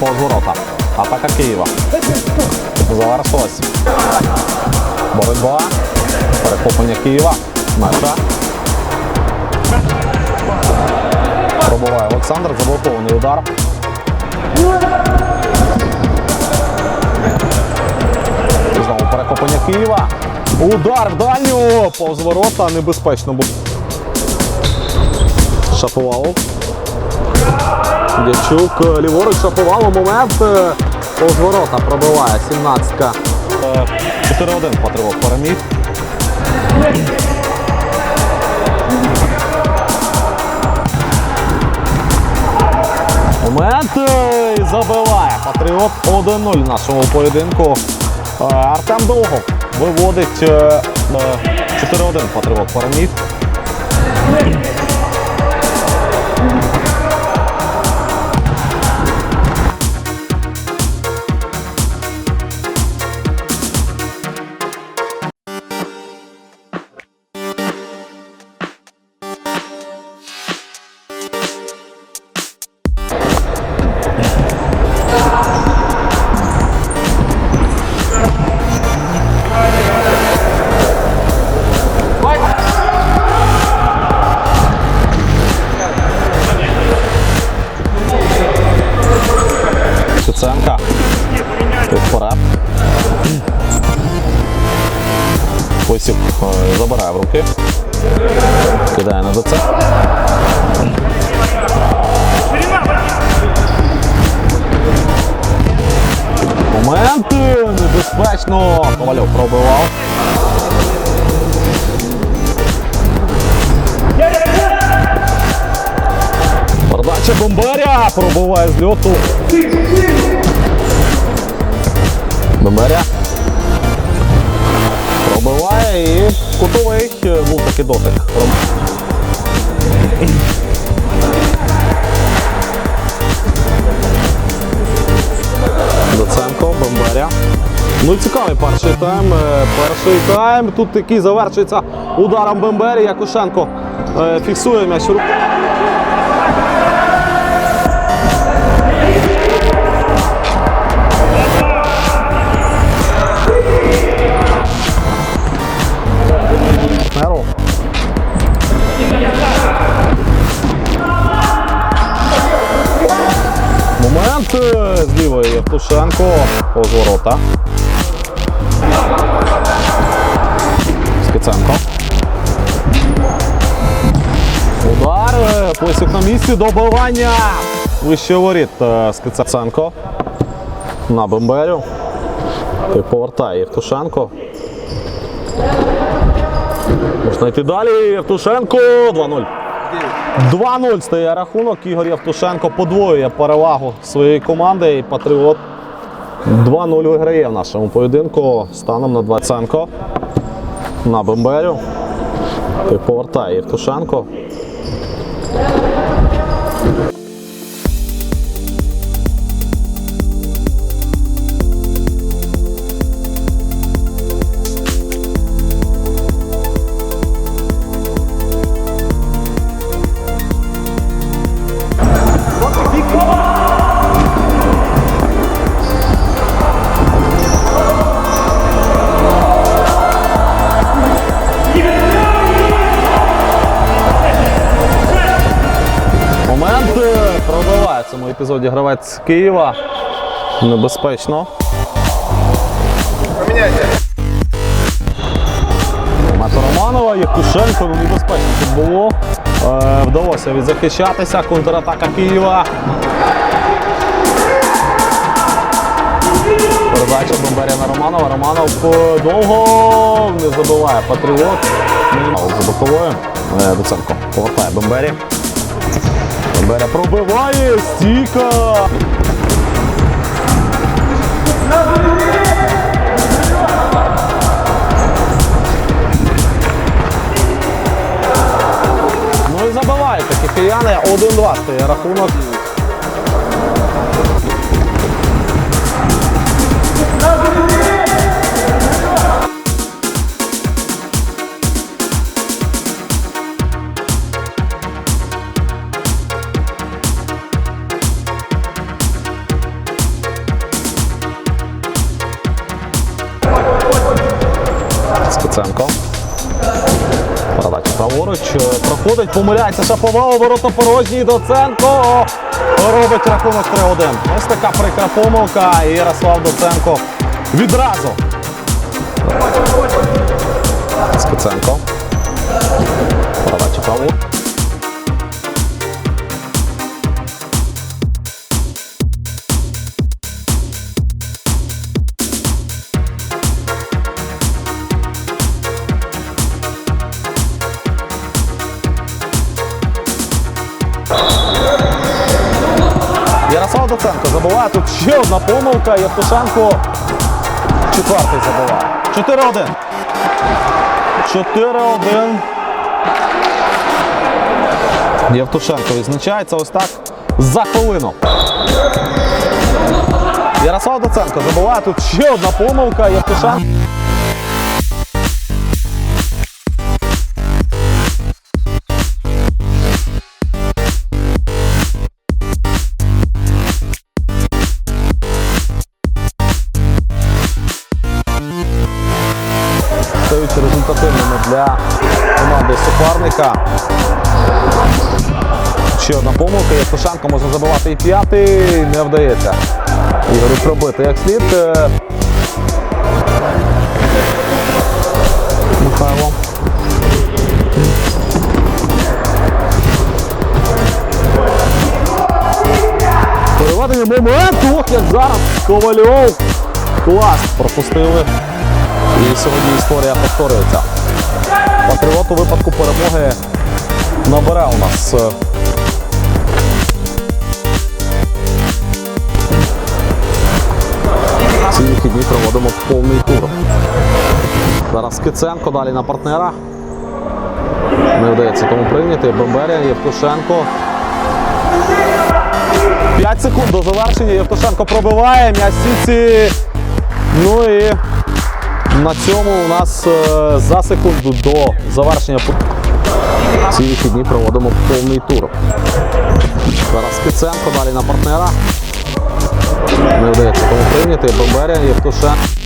повз ворота. Атака Києва. Завершилась. Боротьба. Перехоплення Києва. Мета. Пробуває Олександр. Заблокований удар. Знову перехоплення Києва. Удар в дальню. Повз ворота. Небезпечно. Шаповалов. Дячук е, ліворуч Шаповалов. Момент. е, пробиває. 17-ка. Е, 4-1 Патриот переміг. Момент е, і забиває. Патріот 1-0 в нашому поєдинку. Артем Довгов виводить е, е, 4-1 Патріот переміг. Осіп е, забирає в руки. Кидає на ДЦ. Момент е, небезпечно. Ковальов пробивав. Передача Бомбаря пробиває з льоту. Бомбаря. Пробиває і кутовий е, був такий дотик. Доценко, Бомбаря. Ну цікавий перший тайм. е, Перший тайм. Тут який завершується ударом Бембері. Якушенко е, фіксує м'яч в Євтушенко повз. Скиценко. Удар. Плесюк на місці. Добивання. Вище воріт е, Скиценко. На Бемберю. Той повертає Євтушенко. Можна йти далі. Євтушенко 2-0. 2-0 стає рахунок. Ігор Євтушенко подвоює перевагу своєї команди. І Патріот 2-0 виграє в нашому поєдинку станом на 20 на Бемберю. Повертає Євтушенко. Момент пробиває в цьому епізоді гравець з Києва. Небезпечно. Мето Романова, Євтушенко, ну, небезпечно тут було. Е, вдалося відзахищатися. Контратака Києва. Передача Бомбаря на Романова. Романов е, довго не забиває патріот. За боковою. Е, Доценко повертає Бомбері. Бомберя пробиває стійка. Ну і забивають такі кияни. 1-2 стає рахунок. Стеценко. Передача праворуч. Проходить, помиляється шапова, оборота порожній. Доценко робить рахунок 3-1. Ось така прикра помилка. І Ярослав Доценко відразу. Скуценко. Передача праворуч. Забуває. Тут ще одна помилка. Євтушенко четвертий забуває. 4-1. 4-1. Євтушенко відзначається ось так за хвилину. Ярослав Доценко забуває. Тут ще одна помилка. Євтушенко. Стають результативними для команди суперника. Ще одна помилка. Євтушенко може забивати і п'ятий. Не вдається. Ігорю пробити як слід. Е, Михайло. Переведення моменту, ох, як зараз Ковальов. Клас пропустили. І сьогодні історія повторюється. Патріот у випадку перемоги набере у нас. е, Ці вихідні проводимо повний тур. Зараз Киценко далі на партнера. Не вдається тому прийняти. Бемберія, Євтушенко. 5 секунд до завершення. Євтушенко пробиває. М'яч сіці. Ну і на цьому у нас е, за секунду до завершення ці вихідні проводимо повний тур. Зараз Киценко далі на партнера. Не вдається тому прийняти. Бомберія, Євтушенко.